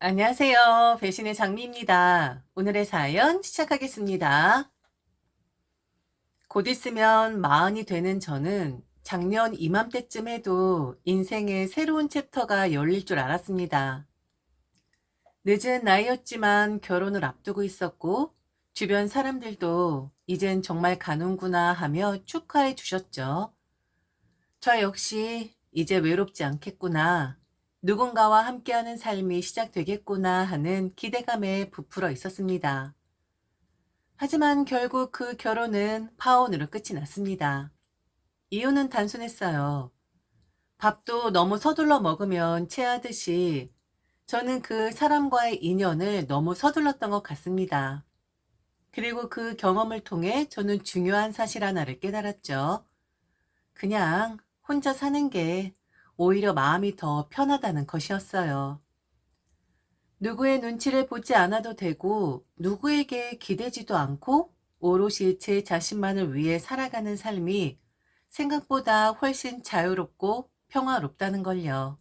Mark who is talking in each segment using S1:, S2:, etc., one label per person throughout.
S1: 안녕하세요. 배신의 장미입니다. 오늘의 사연 시작하겠습니다. 곧 있으면 마흔이 되는 저는 작년 이맘때쯤 해도 인생의 새로운 챕터가 열릴 줄 알았습니다. 늦은 나이였지만 결혼을 앞두고 있었고 주변 사람들도 이젠 정말 가는구나 하며 축하해 주셨죠. 저 역시 이제 외롭지 않겠구나. 누군가와 함께하는 삶이 시작되겠구나 하는 기대감에 부풀어 있었습니다. 하지만 결국 그 결혼은 파혼으로 끝이 났습니다. 이유는 단순했어요. 밥도 너무 서둘러 먹으면 체하듯이 저는 그 사람과의 인연을 너무 서둘렀던 것 같습니다. 그리고 그 경험을 통해 저는 중요한 사실 하나를 깨달았죠. 그냥 혼자 사는 게 오히려 마음이 더 편하다는 것이었어요. 누구의 눈치를 보지 않아도 되고 누구에게 기대지도 않고 오롯이 제 자신만을 위해 살아가는 삶이 생각보다 훨씬 자유롭고 평화롭다는 걸요.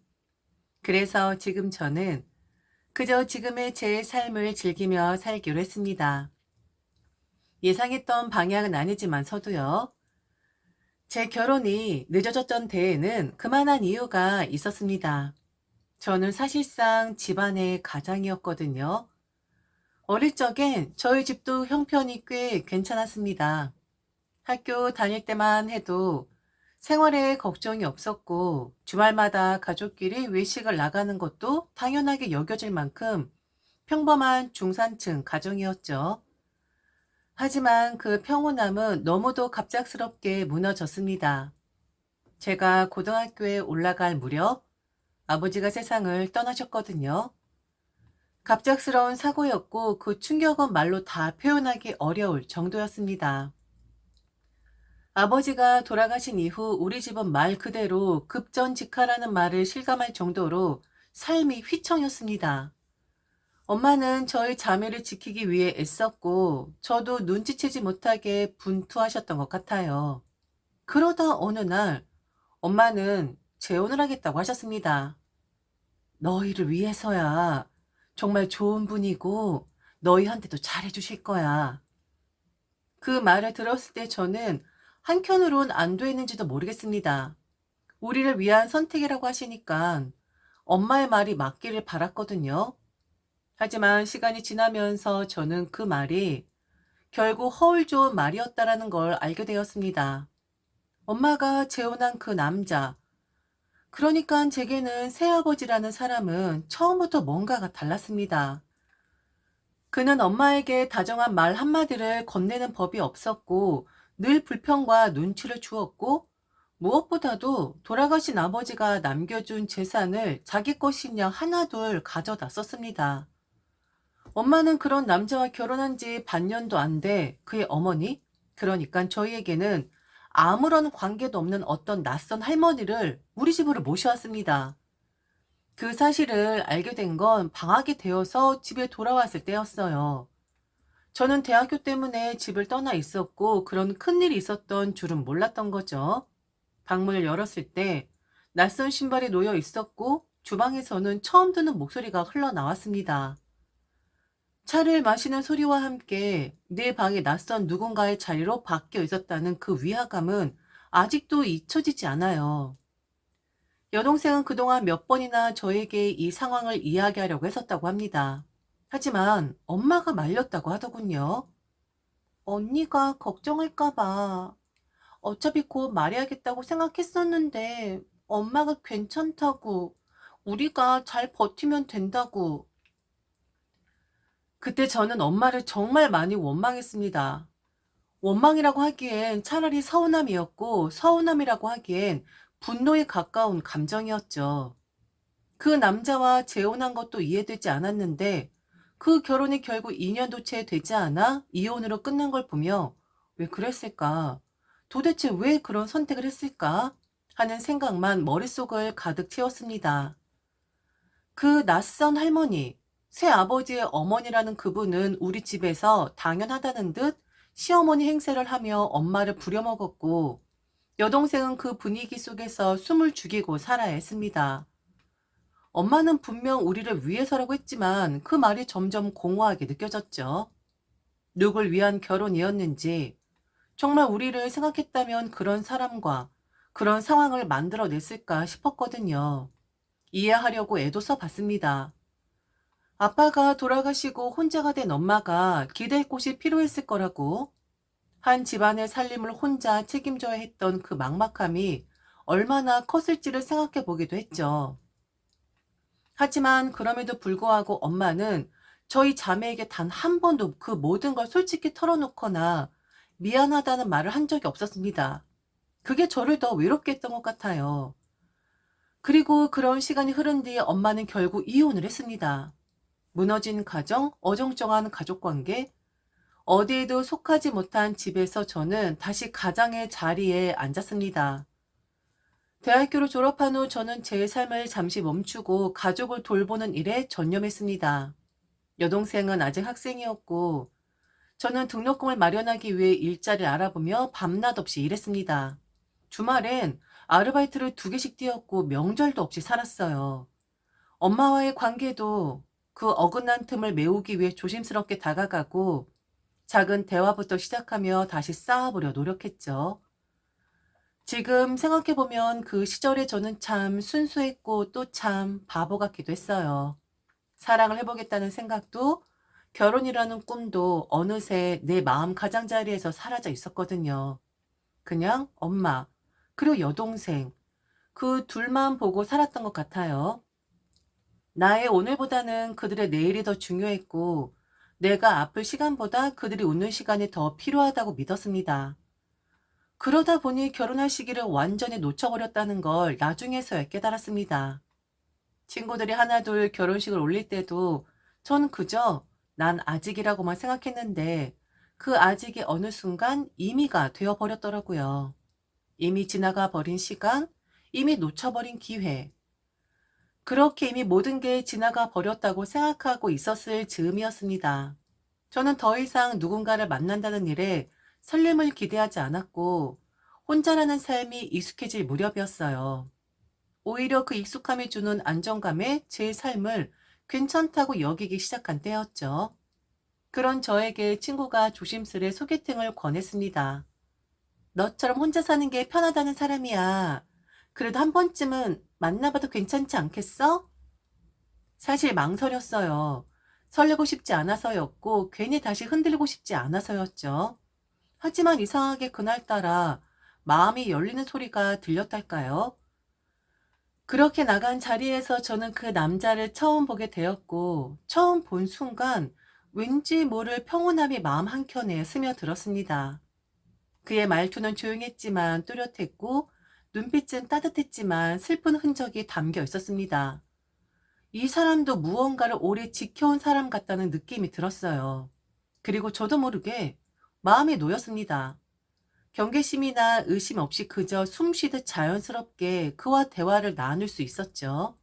S1: 그래서 지금 저는 그저 지금의 제 삶을 즐기며 살기로 했습니다. 예상했던 방향은 아니지만서도요. 제 결혼이 늦어졌던 데에는 그만한 이유가 있었습니다. 저는 사실상 집안의 가장이었거든요. 어릴 적엔 저희 집도 형편이 꽤 괜찮았습니다. 학교 다닐 때만 해도 생활에 걱정이 없었고 주말마다 가족끼리 외식을 나가는 것도 당연하게 여겨질 만큼 평범한 중산층 가정이었죠. 하지만 그 평온함은 너무도 갑작스럽게 무너졌습니다. 제가 고등학교에 올라갈 무렵 아버지가 세상을 떠나셨거든요. 갑작스러운 사고였고 그 충격은 말로 다 표현하기 어려울 정도였습니다. 아버지가 돌아가신 이후 우리 집은 말 그대로 급전직하라는 말을 실감할 정도로 삶이 휘청였습니다. 엄마는 저희 자매를 지키기 위해 애썼고 저도 눈치채지 못하게 분투하셨던 것 같아요. 그러다 어느 날 엄마는 재혼을 하겠다고 하셨습니다. 너희를 위해서야. 정말 좋은 분이고 너희한테도 잘해주실 거야. 그 말을 들었을 때 저는 한켠으론 안도했는지도 모르겠습니다. 우리를 위한 선택이라고 하시니까 엄마의 말이 맞기를 바랐거든요. 하지만 시간이 지나면서 저는 그 말이 결국 허울 좋은 말이었다라는 걸 알게 되었습니다. 엄마가 재혼한 그 남자. 그러니까 제게는 새아버지라는 사람은 처음부터 뭔가가 달랐습니다. 그는 엄마에게 다정한 말 한마디를 건네는 법이 없었고 늘 불평과 눈치를 주었고 무엇보다도 돌아가신 아버지가 남겨준 재산을 자기 것이냐 하나둘 가져다 썼습니다. 엄마는 그런 남자와 결혼한 지 반년도 안 돼 그의 어머니, 그러니까 저희에게는 아무런 관계도 없는 어떤 낯선 할머니를 우리 집으로 모셔왔습니다. 그 사실을 알게 된 건 방학이 되어서 집에 돌아왔을 때였어요. 저는 대학교 때문에 집을 떠나 있었고 그런 큰일이 있었던 줄은 몰랐던 거죠. 방문을 열었을 때 낯선 신발이 놓여 있었고 주방에서는 처음 듣는 목소리가 흘러나왔습니다. 차를 마시는 소리와 함께 내 방에 낯선 누군가의 자리로 바뀌어 있었다는 그 위화감은 아직도 잊혀지지 않아요. 여동생은 그동안 몇 번이나 저에게 이 상황을 이야기하려고 했었다고 합니다. 하지만 엄마가 말렸다고 하더군요. 언니가 걱정할까봐. 어차피 곧 말해야겠다고 생각했었는데 엄마가 괜찮다고 우리가 잘 버티면 된다고 그때 저는 엄마를 정말 많이 원망했습니다. 원망이라고 하기엔 차라리 서운함이었고 서운함이라고 하기엔 분노에 가까운 감정이었죠. 그 남자와 재혼한 것도 이해되지 않았는데 그 결혼이 결국 2년도 채 되지 않아 이혼으로 끝난 걸 보며 왜 그랬을까? 도대체 왜 그런 선택을 했을까? 하는 생각만 머릿속을 가득 채웠습니다. 그 낯선 할머니, 새 아버지의 어머니라는 그분은 우리 집에서 당연하다는 듯 시어머니 행세를 하며 엄마를 부려먹었고 여동생은 그 분위기 속에서 숨을 죽이고 살아야 했습니다. 엄마는 분명 우리를 위해서라고 했지만 그 말이 점점 공허하게 느껴졌죠. 누굴 위한 결혼이었는지, 정말 우리를 생각했다면 그런 사람과 그런 상황을 만들어냈을까 싶었거든요. 이해하려고 애도 써봤습니다. 아빠가 돌아가시고 혼자가 된 엄마가 기댈 곳이 필요했을 거라고 한 집안의 살림을 혼자 책임져야 했던 그 막막함이 얼마나 컸을지를 생각해 보기도 했죠. 하지만 그럼에도 불구하고 엄마는 저희 자매에게 단 한 번도 그 모든 걸 솔직히 털어놓거나 미안하다는 말을 한 적이 없었습니다. 그게 저를 더 외롭게 했던 것 같아요. 그리고 그런 시간이 흐른 뒤에 엄마는 결국 이혼을 했습니다. 무너진 가정, 어정쩡한 가족관계, 어디에도 속하지 못한 집에서 저는 다시 가장의 자리에 앉았습니다. 대학교를 졸업한 후 저는 제 삶을 잠시 멈추고 가족을 돌보는 일에 전념했습니다. 여동생은 아직 학생이었고 저는 등록금을 마련하기 위해 일자리를 알아보며 밤낮 없이 일했습니다. 주말엔 아르바이트를 두 개씩 뛰었고 명절도 없이 살았어요. 엄마와의 관계도 그 어긋난 틈을 메우기 위해 조심스럽게 다가가고 작은 대화부터 시작하며 다시 쌓아보려 노력했죠. 지금 생각해보면 그 시절에 저는 참 순수했고 또 참 바보 같기도 했어요. 사랑을 해보겠다는 생각도 결혼이라는 꿈도 어느새 내 마음 가장자리에서 사라져 있었거든요. 그냥 엄마, 그리고 여동생, 그 둘만 보고 살았던 것 같아요. 나의 오늘보다는 그들의 내일이 더 중요했고, 내가 아플 시간보다 그들이 웃는 시간이 더 필요하다고 믿었습니다. 그러다 보니 결혼할 시기를 완전히 놓쳐버렸다는 걸 나중에서야 깨달았습니다. 친구들이 하나둘 결혼식을 올릴 때도 전 그저 난 아직이라고만 생각했는데 그 아직이 어느 순간 이미가 되어버렸더라고요. 이미 지나가 버린 시간, 이미 놓쳐버린 기회. 그렇게 이미 모든 게 지나가 버렸다고 생각하고 있었을 즈음이었습니다. 저는 더 이상 누군가를 만난다는 일에 설렘을 기대하지 않았고 혼자라는 삶이 익숙해질 무렵이었어요. 오히려 그 익숙함이 주는 안정감에 제 삶을 괜찮다고 여기기 시작한 때였죠. 그런 저에게 친구가 조심스레 소개팅을 권했습니다. 너처럼 혼자 사는 게 편하다는 사람이야. 그래도 한 번쯤은 만나봐도 괜찮지 않겠어? 사실 망설였어요. 설레고 싶지 않아서였고 괜히 다시 흔들리고 싶지 않아서였죠. 하지만 이상하게 그날따라 마음이 열리는 소리가 들렸달까요? 그렇게 나간 자리에서 저는 그 남자를 처음 보게 되었고 처음 본 순간 왠지 모를 평온함이 마음 한켠에 스며들었습니다. 그의 말투는 조용했지만 뚜렷했고 눈빛은 따뜻했지만 슬픈 흔적이 담겨 있었습니다. 이 사람도 무언가를 오래 지켜온 사람 같다는 느낌이 들었어요. 그리고 저도 모르게 마음이 놓였습니다. 경계심이나 의심 없이 그저 숨 쉬듯 자연스럽게 그와 대화를 나눌 수 있었죠.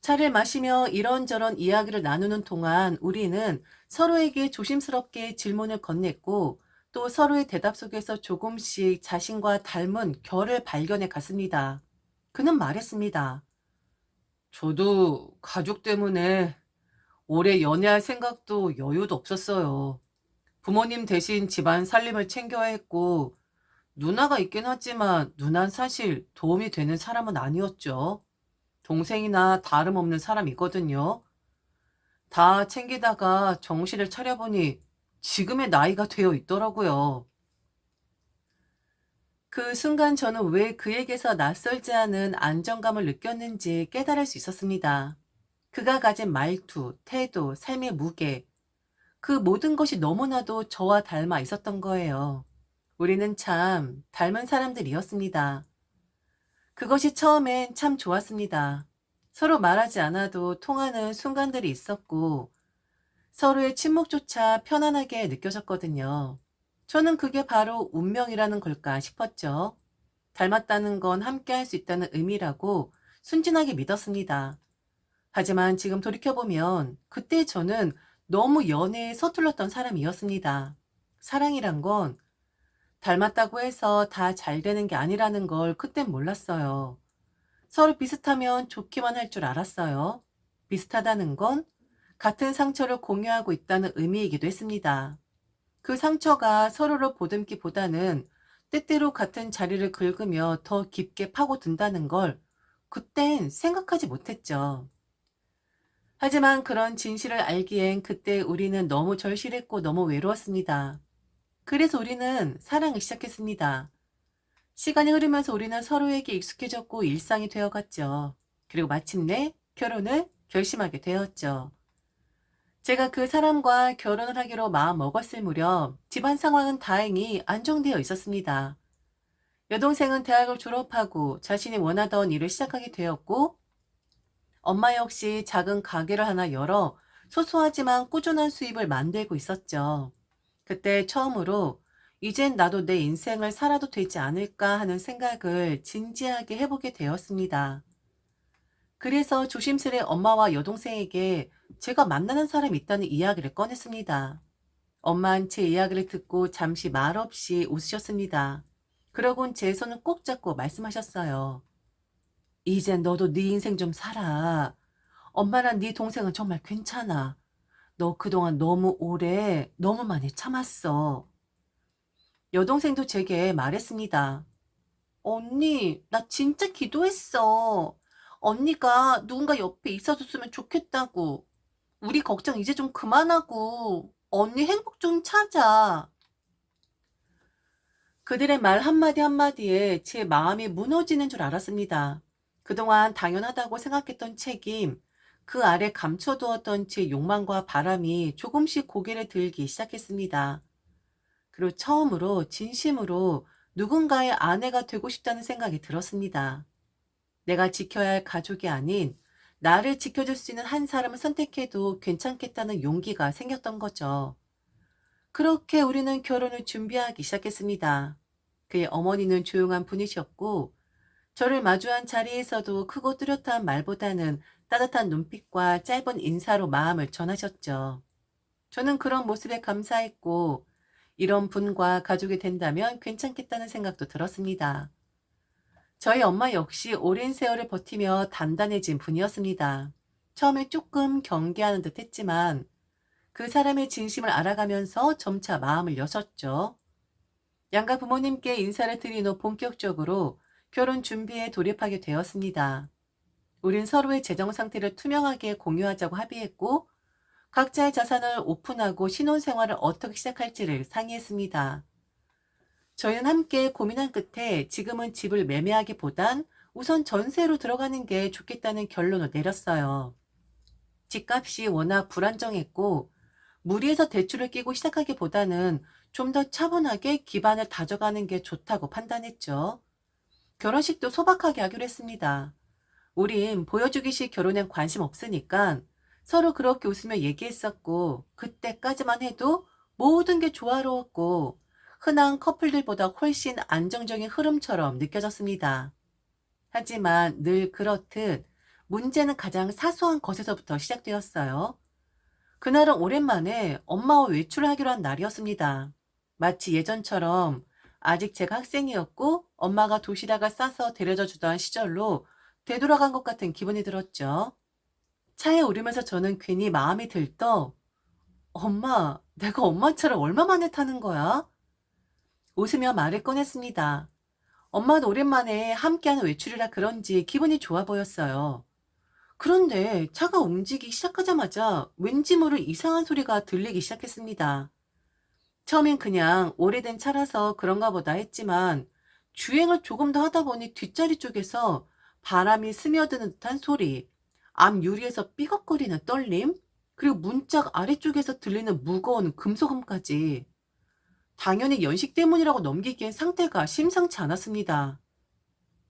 S1: 차를 마시며 이런저런 이야기를 나누는 동안 우리는 서로에게 조심스럽게 질문을 건넸고 또 서로의 대답 속에서 조금씩 자신과 닮은 결을 발견해 갔습니다. 그는 말했습니다. 저도 가족 때문에 오래 연애할 생각도 여유도 없었어요. 부모님 대신 집안 살림을 챙겨야 했고, 누나가 있긴 하지만 누난 사실 도움이 되는 사람은 아니었죠. 동생이나 다름없는 사람이거든요. 다 챙기다가 정신을 차려보니 지금의 나이가 되어 있더라고요. 그 순간 저는 왜 그에게서 낯설지 않은 안정감을 느꼈는지 깨달을 수 있었습니다. 그가 가진 말투, 태도, 삶의 무게, 그 모든 것이 너무나도 저와 닮아 있었던 거예요. 우리는 참 닮은 사람들이었습니다. 그것이 처음엔 참 좋았습니다. 서로 말하지 않아도 통하는 순간들이 있었고, 서로의 침묵조차 편안하게 느껴졌거든요. 저는 그게 바로 운명이라는 걸까 싶었죠. 닮았다는 건 함께 할 수 있다는 의미라고 순진하게 믿었습니다. 하지만 지금 돌이켜보면 그때 저는 너무 연애에 서툴렀던 사람이었습니다. 사랑이란 건 닮았다고 해서 다 잘 되는 게 아니라는 걸 그땐 몰랐어요. 서로 비슷하면 좋기만 할 줄 알았어요. 비슷하다는 건 같은 상처를 공유하고 있다는 의미이기도 했습니다. 그 상처가 서로를 보듬기보다는 때때로 같은 자리를 긁으며 더 깊게 파고든다는 걸 그땐 생각하지 못했죠. 하지만 그런 진실을 알기엔 그때 우리는 너무 절실했고 너무 외로웠습니다. 그래서 우리는 사랑을 시작했습니다. 시간이 흐르면서 우리는 서로에게 익숙해졌고 일상이 되어갔죠. 그리고 마침내 결혼을 결심하게 되었죠. 제가 그 사람과 결혼을 하기로 마음 먹었을 무렵 집안 상황은 다행히 안정되어 있었습니다. 여동생은 대학을 졸업하고 자신이 원하던 일을 시작하게 되었고 엄마 역시 작은 가게를 하나 열어 소소하지만 꾸준한 수입을 만들고 있었죠. 그때 처음으로 이젠 나도 내 인생을 살아도 되지 않을까 하는 생각을 진지하게 해보게 되었습니다. 그래서 조심스레 엄마와 여동생에게 제가 만나는 사람이 있다는 이야기를 꺼냈습니다. 엄마는 제 이야기를 듣고 잠시 말없이 웃으셨습니다. 그러곤 제 손을 꼭 잡고 말씀하셨어요. 이젠 너도 네 인생 좀 살아. 엄마랑 네 동생은 정말 괜찮아. 너 그동안 너무 오래, 너무 많이 참았어. 여동생도 제게 말했습니다. 언니, 나 진짜 기도했어. 언니가 누군가 옆에 있어줬으면 좋겠다고. 우리 걱정 이제 좀 그만하고, 언니 행복 좀 찾아. 그들의 말 한마디 한마디에 제 마음이 무너지는 줄 알았습니다. 그동안 당연하다고 생각했던 책임, 그 아래 감춰두었던 제 욕망과 바람이 조금씩 고개를 들기 시작했습니다. 그리고 처음으로 진심으로 누군가의 아내가 되고 싶다는 생각이 들었습니다. 내가 지켜야 할 가족이 아닌 나를 지켜줄 수 있는 한 사람을 선택해도 괜찮겠다는 용기가 생겼던 거죠. 그렇게 우리는 결혼을 준비하기 시작했습니다. 그의 어머니는 조용한 분이셨고, 저를 마주한 자리에서도 크고 뚜렷한 말보다는 따뜻한 눈빛과 짧은 인사로 마음을 전하셨죠. 저는 그런 모습에 감사했고, 이런 분과 가족이 된다면 괜찮겠다는 생각도 들었습니다. 저희 엄마 역시 오랜 세월을 버티며 단단해진 분이었습니다. 처음에 조금 경계하는 듯 했지만 그 사람의 진심을 알아가면서 점차 마음을 여셨죠. 양가 부모님께 인사를 드린 후 본격적으로 결혼 준비에 돌입하게 되었습니다. 우린 서로의 재정 상태를 투명하게 공유하자고 합의했고 각자의 자산을 오픈하고 신혼생활을 어떻게 시작할지를 상의했습니다. 저희는 함께 고민한 끝에 지금은 집을 매매하기보단 우선 전세로 들어가는 게 좋겠다는 결론을 내렸어요. 집값이 워낙 불안정했고 무리해서 대출을 끼고 시작하기보다는 좀 더 차분하게 기반을 다져가는 게 좋다고 판단했죠. 결혼식도 소박하게 하기로 했습니다. 우린 보여주기식 결혼엔 관심 없으니까 서로 그렇게 웃으며 얘기했었고 그때까지만 해도 모든 게 조화로웠고 흔한 커플들보다 훨씬 안정적인 흐름처럼 느껴졌습니다. 하지만 늘 그렇듯 문제는 가장 사소한 것에서부터 시작되었어요. 그날은 오랜만에 엄마와 외출을 하기로 한 날이었습니다. 마치 예전처럼 아직 제가 학생이었고 엄마가 도시락을 싸서 데려다 주던 시절로 되돌아간 것 같은 기분이 들었죠. 차에 오르면서 저는 괜히 마음이 들떠 엄마, 내가 엄마처럼 얼마 만에 타는 거야? 웃으며 말을 꺼냈습니다. 엄마는 오랜만에 함께하는 외출이라 그런지 기분이 좋아 보였어요. 그런데 차가 움직이기 시작하자마자 왠지 모를 이상한 소리가 들리기 시작했습니다. 처음엔 그냥 오래된 차라서 그런가 보다 했지만 주행을 조금 더 하다 보니 뒷자리 쪽에서 바람이 스며드는 듯한 소리, 앞 유리에서 삐걱거리는 떨림, 그리고 문짝 아래쪽에서 들리는 무거운 금속음까지. 당연히 연식 때문이라고 넘기기엔 상태가 심상치 않았습니다.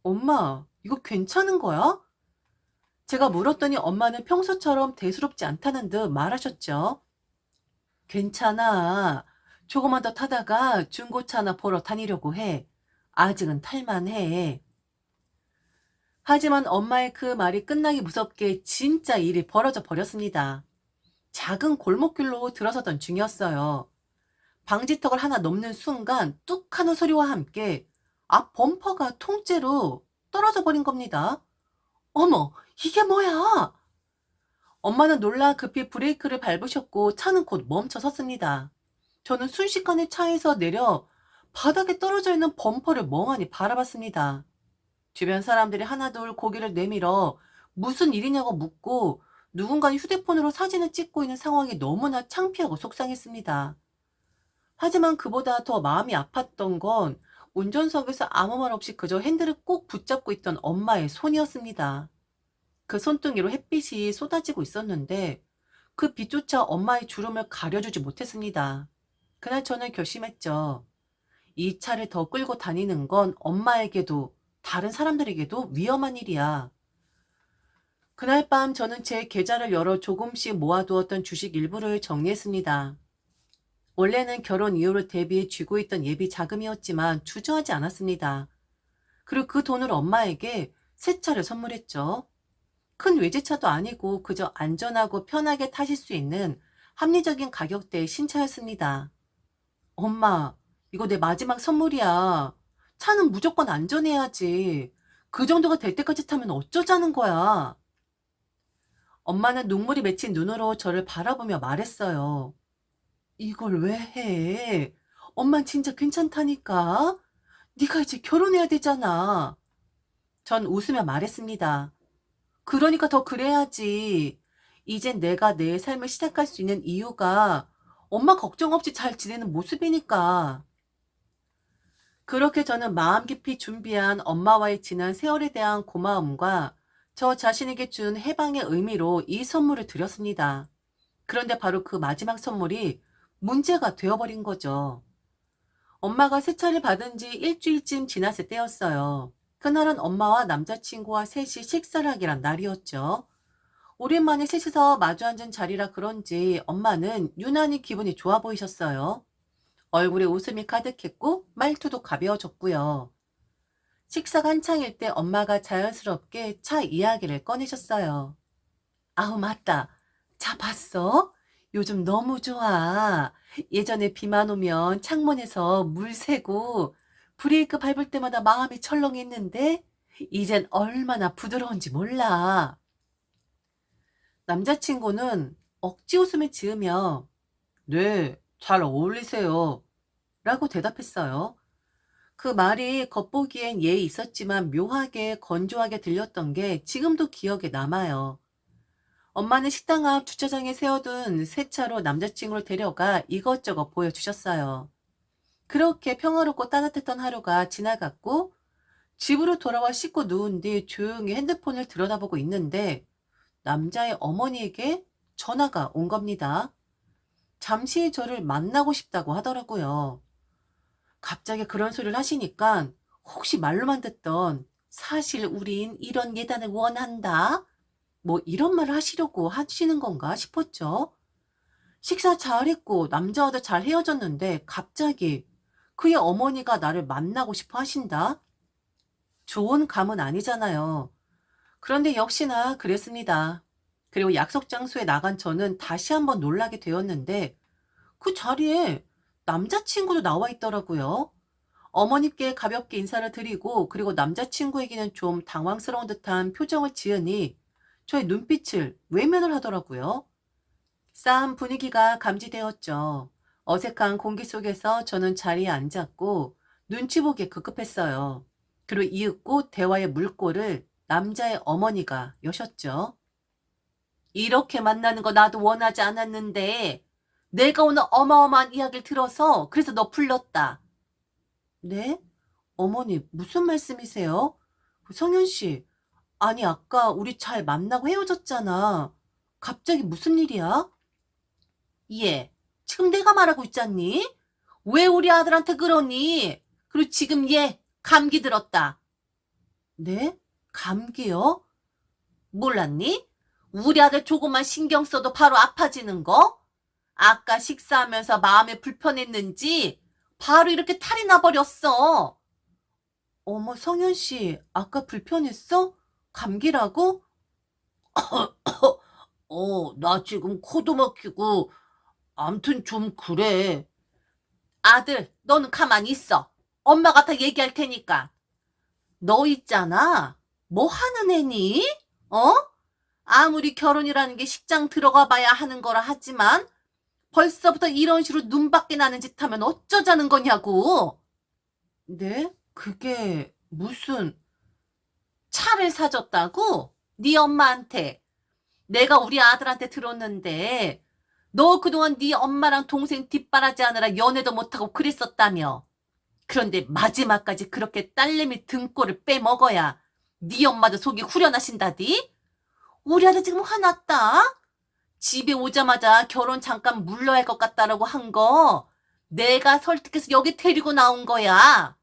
S1: 엄마, 이거 괜찮은 거야? 제가 물었더니 엄마는 평소처럼 대수롭지 않다는 듯 말하셨죠. 괜찮아. 조금만 더 타다가 중고차나 보러 다니려고 해. 아직은 탈만해. 하지만 엄마의 그 말이 끝나기 무섭게 진짜 일이 벌어져 버렸습니다. 작은 골목길로 들어서던 중이었어요. 방지턱을 하나 넘는 순간 뚝 하는 소리와 함께 앞 범퍼가 통째로 떨어져 버린 겁니다. 어머, 이게 뭐야? 엄마는 놀라 급히 브레이크를 밟으셨고 차는 곧 멈춰 섰습니다. 저는 순식간에 차에서 내려 바닥에 떨어져 있는 범퍼를 멍하니 바라봤습니다. 주변 사람들이 하나둘 고개를 내밀어 무슨 일이냐고 묻고 누군가 휴대폰으로 사진을 찍고 있는 상황이 너무나 창피하고 속상했습니다. 하지만 그보다 더 마음이 아팠던 건 운전석에서 아무 말 없이 그저 핸들을 꼭 붙잡고 있던 엄마의 손이었습니다. 그 손등이로 햇빛이 쏟아지고 있었는데 그 빛조차 엄마의 주름을 가려주지 못했습니다. 그날 저는 결심했죠. 이 차를 더 끌고 다니는 건 엄마에게도 다른 사람들에게도 위험한 일이야. 그날 밤 저는 제 계좌를 열어 조금씩 모아두었던 주식 일부를 정리했습니다. 원래는 결혼 이후를 대비해 쥐고 있던 예비 자금이었지만 주저하지 않았습니다. 그리고 그 돈을 엄마에게 새 차를 선물했죠. 큰 외제차도 아니고 그저 안전하고 편하게 타실 수 있는 합리적인 가격대의 신차였습니다. 엄마, 이거 내 마지막 선물이야. 차는 무조건 안전해야지. 그 정도가 될 때까지 타면 어쩌자는 거야. 엄마는 눈물이 맺힌 눈으로 저를 바라보며 말했어요. 이걸 왜 해? 엄만 진짜 괜찮다니까? 네가 이제 결혼해야 되잖아. 전 웃으며 말했습니다. 그러니까 더 그래야지. 이젠 내가 내 삶을 시작할 수 있는 이유가 엄마 걱정 없이 잘 지내는 모습이니까. 그렇게 저는 마음 깊이 준비한 엄마와의 지난 세월에 대한 고마움과 저 자신에게 준 해방의 의미로 이 선물을 드렸습니다. 그런데 바로 그 마지막 선물이 문제가 되어버린 거죠. 엄마가 새 차를 받은 지 일주일쯤 지났을 때였어요. 그날은 엄마와 남자친구와 셋이 식사를 하기란 날이었죠. 오랜만에 셋이서 마주 앉은 자리라 그런지 엄마는 유난히 기분이 좋아 보이셨어요. 얼굴에 웃음이 가득했고 말투도 가벼워졌고요. 식사가 한창일 때 엄마가 자연스럽게 차 이야기를 꺼내셨어요. 아우 맞다. 차 봤어? 요즘 너무 좋아. 예전에 비만 오면 창문에서 물 새고 브레이크 밟을 때마다 마음이 철렁했는데 이젠 얼마나 부드러운지 몰라. 남자친구는 억지 웃음을 지으며 네, 잘 어울리세요. 라고 대답했어요. 그 말이 겉보기엔 예의 있었지만 묘하게 건조하게 들렸던 게 지금도 기억에 남아요. 엄마는 식당 앞 주차장에 세워둔 새 차로 남자친구를 데려가 이것저것 보여주셨어요. 그렇게 평화롭고 따뜻했던 하루가 지나갔고 집으로 돌아와 씻고 누운 뒤 조용히 핸드폰을 들여다보고 있는데 남자의 어머니에게 전화가 온 겁니다. 잠시 저를 만나고 싶다고 하더라고요. 갑자기 그런 소리를 하시니까 혹시 말로만 듣던 사실 우린 이런 예단을 원한다? 뭐 이런 말을 하시려고 하시는 건가 싶었죠. 식사 잘했고 남자와도 잘 헤어졌는데 갑자기 그의 어머니가 나를 만나고 싶어 하신다? 좋은 감은 아니잖아요. 그런데 역시나 그랬습니다. 그리고 약속 장소에 나간 저는 다시 한번 놀라게 되었는데 그 자리에 남자친구도 나와 있더라고요. 어머니께 가볍게 인사를 드리고 그리고 남자친구에게는 좀 당황스러운 듯한 표정을 지으니 저의 눈빛을 외면을 하더라고요. 싸한 분위기가 감지되었죠. 어색한 공기 속에서 저는 자리에 앉았고 눈치 보기에 급급했어요. 그리고 이윽고 대화의 물꼬를 남자의 어머니가 여셨죠. 이렇게 만나는 거 나도 원하지 않았는데 내가 오늘 어마어마한 이야기를 들어서 그래서 너 불렀다. 네? 어머니 무슨 말씀이세요? 성현 씨, 아니 아까 우리 잘 만나고 헤어졌잖아. 갑자기 무슨 일이야? 예, 지금 내가 말하고 있잖니? 왜 우리 아들한테 그러니? 그리고 지금 얘 감기 들었다. 네? 감기요? 몰랐니? 우리 아들 조금만 신경 써도 바로 아파지는 거? 아까 식사하면서 마음에 불편했는지 바로 이렇게 탈이 나버렸어. 어머, 성현 씨, 아까 불편했어? 감기라고? 어, 나 지금 코도 막히고, 암튼 좀 그래. 아들, 너는 가만히 있어. 엄마가 다 얘기할 테니까. 너 있잖아. 뭐 하는 애니? 어? 아무리 결혼이라는 게 식장 들어가 봐야 하는 거라 하지만 벌써부터 이런 식으로 눈밖에 나는 짓 하면 어쩌자는 거냐고. 네? 그게 무슨 차를 사줬다고? 네 엄마한테. 내가 우리 아들한테 들었는데 너 그동안 네 엄마랑 동생 뒷바라지하느라 연애도 못하고 그랬었다며. 그런데 마지막까지 그렇게 딸내미 등골을 빼먹어야 네 엄마도 속이 후련하신다디? 우리 아들 지금 화났다? 집에 오자마자 결혼 잠깐 물러야 할 것 같다라고 한 거 내가 설득해서 여기 데리고 나온 거야.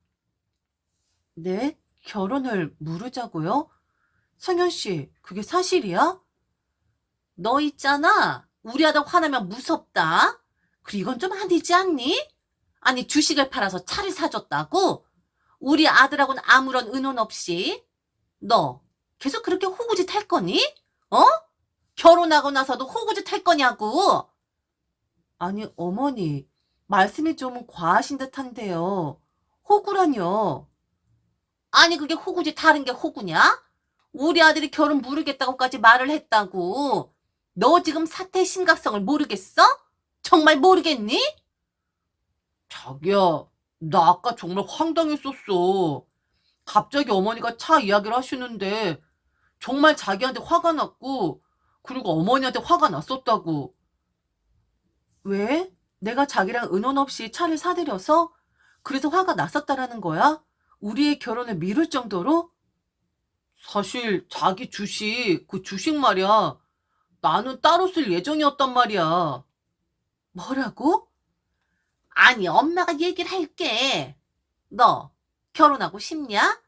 S1: 네? 결혼을 무르자고요? 성현 씨, 그게 사실이야? 너 있잖아. 우리 아들 화나면 무섭다. 그리고 이건 좀 아니지 않니? 아니 주식을 팔아서 차를 사줬다고? 우리 아들하고는 아무런 의논 없이? 너 계속 그렇게 호구짓 할 거니? 어? 결혼하고 나서도 호구짓 할 거냐고? 아니 어머니 말씀이 좀 과하신 듯 한데요. 호구라뇨. 아니 그게 호구지 다른 게 호구냐? 우리 아들이 결혼 모르겠다고까지 말을 했다고. 너 지금 사태의 심각성을 모르겠어? 정말 모르겠니? 자기야, 나 아까 정말 황당했었어. 갑자기 어머니가 차 이야기를 하시는데 정말 자기한테 화가 났고 그리고 어머니한테 화가 났었다고. 왜? 내가 자기랑 의논 없이 차를 사들여서 그래서 화가 났었다라는 거야? 우리의 결혼을 미룰 정도로? 사실 자기 주식, 그 주식 말이야. 나는 따로 쓸 예정이었단 말이야. 뭐라고? 아니, 엄마가 얘기를 할게. 너 결혼하고 싶냐?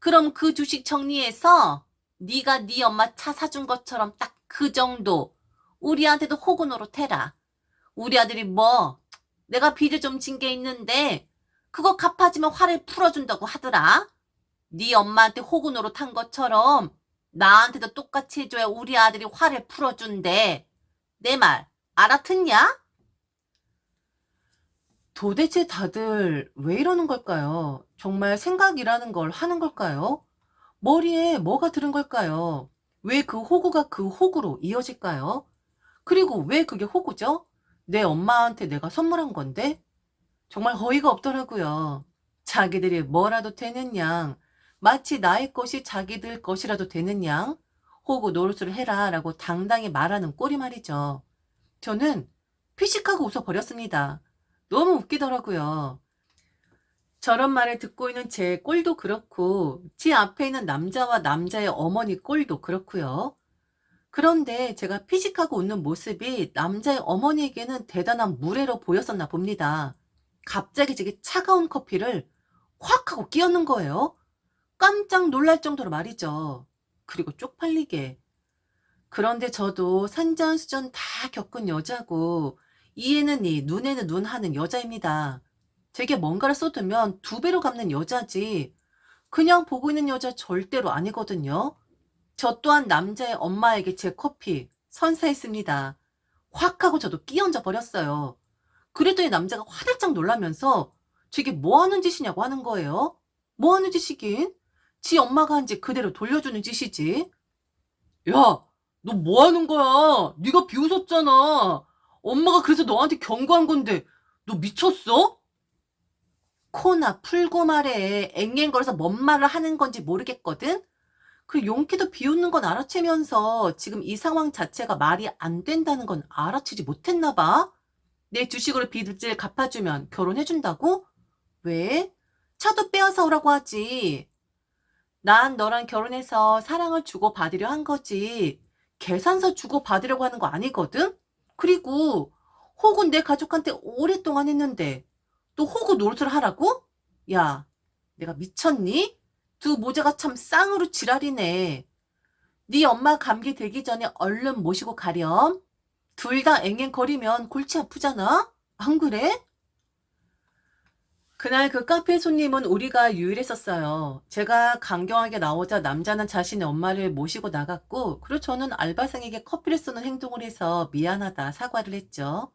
S1: 그럼 그 주식 정리해서 네가 네 엄마 차 사준 것처럼 딱 그 정도 우리한테도 호구 노릇 해라. 우리 아들이 뭐 내가 빚을 좀 진 게 있는데 그거 갚아주면 화를 풀어준다고 하더라. 네 엄마한테 호구 노릇한 것처럼 나한테도 똑같이 해줘야 우리 아들이 화를 풀어준대. 내 말 알아듣냐? 도대체 다들 왜 이러는 걸까요? 정말 생각이라는 걸 하는 걸까요? 머리에 뭐가 들은 걸까요? 왜 그 호구가 그 호구로 이어질까요? 그리고 왜 그게 호구죠? 내 엄마한테 내가 선물한 건데? 정말 어이가 없더라고요. 자기들이 뭐라도 되는 양, 마치 나의 것이 자기들 것이라도 되는 양, 호구 노릇을 해라 라고 당당히 말하는 꼴이 말이죠. 저는 피식하고 웃어버렸습니다. 너무 웃기더라고요. 저런 말을 듣고 있는 제 꼴도 그렇고, 제 앞에 있는 남자와 남자의 어머니 꼴도 그렇고요. 그런데 제가 피식하고 웃는 모습이 남자의 어머니에게는 대단한 무례로 보였었나 봅니다. 갑자기 제게 차가운 커피를 확 하고 끼얹는 거예요. 깜짝 놀랄 정도로 말이죠. 그리고 쪽팔리게. 그런데 저도 산전수전 다 겪은 여자고, 이에는 이, 눈에는 눈 하는 여자입니다. 제게 뭔가를 쏟으면 두 배로 갚는 여자지. 그냥 보고 있는 여자 절대로 아니거든요. 저 또한 남자의 엄마에게 제 커피 선사했습니다. 확 하고 저도 끼얹어 버렸어요. 그랬더니 남자가 화들짝 놀라면서 제게 뭐 하는 짓이냐고 하는 거예요. 뭐 하는 짓이긴? 지 엄마가 한 짓 그대로 돌려주는 짓이지. 야, 너 뭐 하는 거야? 네가 비웃었잖아. 엄마가 그래서 너한테 경고한 건데 너 미쳤어? 코나 풀고 말해. 앵앵거려서 뭔 말을 하는 건지 모르겠거든? 그 용기도 비웃는 건 알아채면서 지금 이 상황 자체가 말이 안 된다는 건 알아채지 못했나 봐. 내 주식으로 빚을 갚아주면 결혼해준다고? 왜? 차도 빼앗아 오라고 하지. 난 너랑 결혼해서 사랑을 주고받으려 한 거지. 계산서 주고받으려고 하는 거 아니거든? 그리고 혹은 내 가족한테 오랫동안 했는데 또 호구 노릇을 하라고? 야, 내가 미쳤니? 두 모자가 참 쌍으로 지랄이네. 네 엄마 감기 들기 전에 얼른 모시고 가렴. 둘 다 앵앵거리면 골치 아프잖아? 안 그래? 그날 그 카페 손님은 우리가 유일했었어요. 제가 강경하게 나오자 남자는 자신의 엄마를 모시고 나갔고, 그리고 저는 알바생에게 커피를 쏘는 행동을 해서 미안하다 사과를 했죠.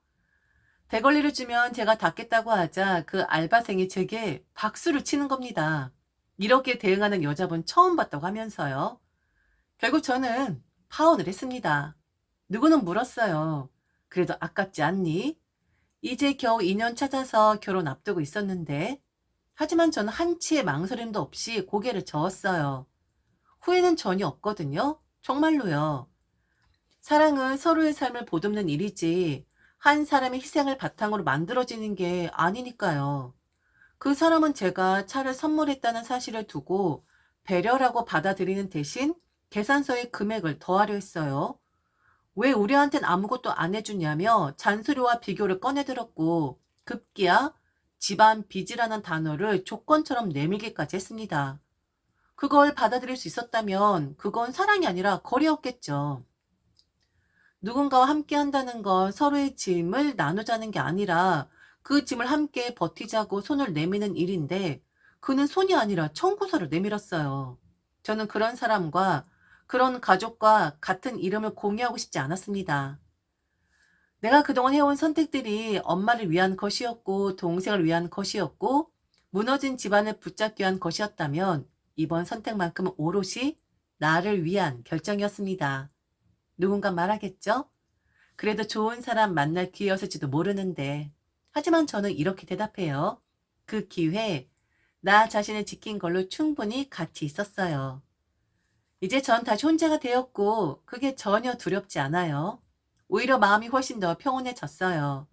S1: 대걸리를 주면 제가 닫겠다고 하자 그 알바생이 제게 박수를 치는 겁니다. 이렇게 대응하는 여자분 처음 봤다고 하면서요. 결국 저는 파혼을 했습니다. 누구는 물었어요. 그래도 아깝지 않니? 이제 겨우 2년 찾아서 결혼 앞두고 있었는데. 하지만 저는 한치의 망설임도 없이 고개를 저었어요. 후회는 전혀 없거든요. 정말로요. 사랑은 서로의 삶을 보듬는 일이지 한 사람의 희생을 바탕으로 만들어지는 게 아니니까요. 그 사람은 제가 차를 선물했다는 사실을 두고 배려라고 받아들이는 대신 계산서에 금액을 더하려 했어요. 왜 우리한텐 아무것도 안 해주냐며 잔소리와 비교를 꺼내들었고 급기야 집안 빚이라는 단어를 조건처럼 내밀기까지 했습니다. 그걸 받아들일 수 있었다면 그건 사랑이 아니라 거리였겠죠. 누군가와 함께 한다는 건 서로의 짐을 나누자는 게 아니라 그 짐을 함께 버티자고 손을 내미는 일인데 그는 손이 아니라 청구서를 내밀었어요. 저는 그런 사람과 그런 가족과 같은 이름을 공유하고 싶지 않았습니다. 내가 그동안 해온 선택들이 엄마를 위한 것이었고 동생을 위한 것이었고 무너진 집안을 붙잡기 위한 것이었다면 이번 선택만큼은 오롯이 나를 위한 결정이었습니다. 누군가 말하겠죠? 그래도 좋은 사람 만날 기회였을지도 모르는데. 하지만 저는 이렇게 대답해요. 그 기회, 나 자신을 지킨 걸로 충분히 가치 있었어요. 이제 전 다시 혼자가 되었고, 그게 전혀 두렵지 않아요. 오히려 마음이 훨씬 더 평온해졌어요.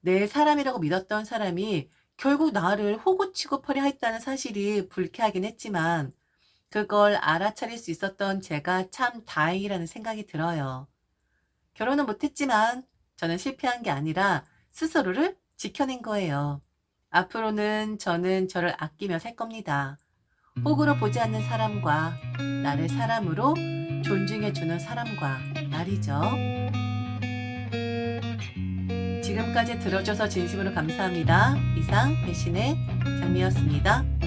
S1: 내 사람이라고 믿었던 사람이 결국 나를 호구 취급하려 했다는 사실이 불쾌하긴 했지만, 그걸 알아차릴 수 있었던 제가 참 다행이라는 생각이 들어요. 결혼은 못했지만 저는 실패한 게 아니라 스스로를 지켜낸 거예요. 앞으로는 저는 저를 아끼며 살 겁니다. 호구로 보지 않는 사람과 나를 사람으로 존중해주는 사람과 말이죠. 지금까지 들어줘서 진심으로 감사합니다. 이상 배신의 장미였습니다.